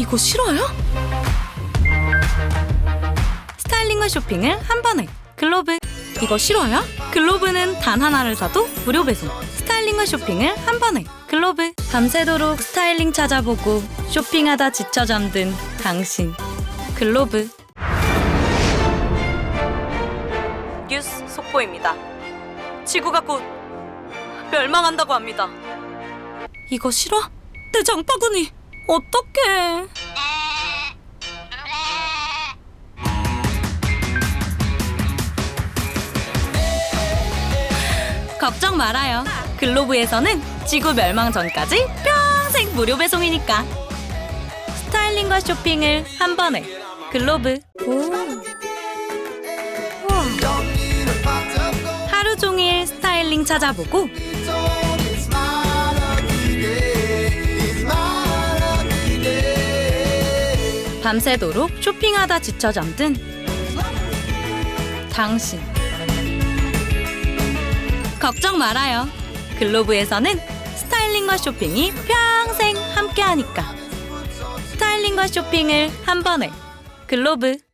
이거 실화야? 스타일링과 쇼핑을 한 번에. 글로브. 이거 실화야? 글로브는 단 하나를 사도 무료 배송. 스타일링과 쇼핑을 한 번에. 글로브. 밤새도록 스타일링 찾아보고 쇼핑하다 지쳐 잠든 당신. 글로브. 뉴스 속보입니다. 지구가 곧 멸망한다고 합니다. 이거 실화? 내 장바구니 어떡해 걱정 말아요. 글로브에서는 지구 멸망 전까지 평생 무료 배송이니까. 스타일링과 쇼핑을 한 번에 글로브. 하루 종일 스타일링 찾아보고 밤새도록 쇼핑하다 지쳐 잠든 당신. 걱정 말아요. 글로브에서는 스타일링과 쇼핑이 평생 함께하니까. 스타일링과 쇼핑을 한 번에 글로브.